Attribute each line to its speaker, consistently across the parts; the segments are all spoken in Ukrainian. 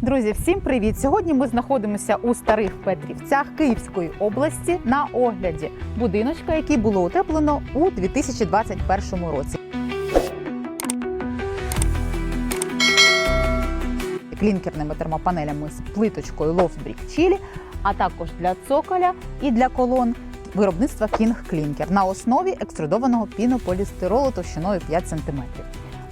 Speaker 1: Друзі, всім привіт! Сьогодні ми знаходимося у старих Петрівцях Київської області на огляді будиночка, який було утеплено у 2021 році. Клінкерними термопанелями з плиточкою Loftbrick Chili, а також для цоколя і для колон виробництва King Clinker на основі екструдованого пінополістиролу товщиною 5 см.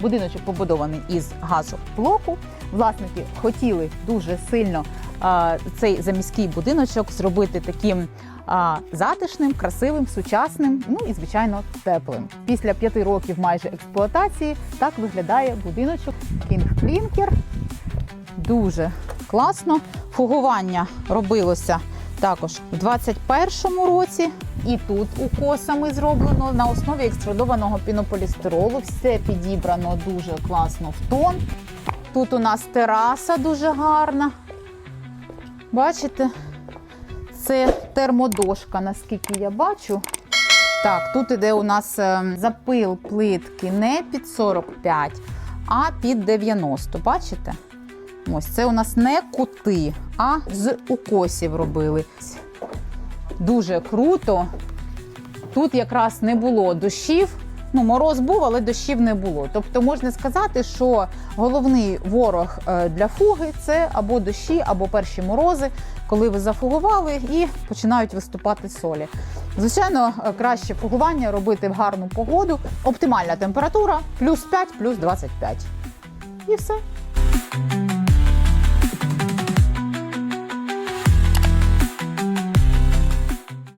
Speaker 1: Будиночок побудований із газоблоку. Власники хотіли дуже сильно а, цей заміський будиночок зробити таким а, затишним, красивим, сучасним, ну і звичайно теплим. Після п'яти років майже експлуатації так виглядає будиночок King Clinker. Дуже класно. Фугування робилося також в 21-му році. І тут укосами зроблено на основі екструдованого пінополістиролу. Все підібрано дуже класно в тон. Тут у нас тераса дуже гарна. Бачите? Це термодошка, наскільки я бачу. Так, тут іде у нас е, запил плитки не під 45, а під 90. Бачите? Ось це у нас не кути, а з укосів робили. Дуже круто. Тут якраз не було дощів. Ну, мороз був, але дощів не було. Тобто можна сказати, що головний ворог е, для фуги це або дощі, або перші морози, коли ви зафугували і починають виступати солі. Звичайно, е, краще фугування робити в гарну погоду. Оптимальна температура плюс 5, плюс 25. І все.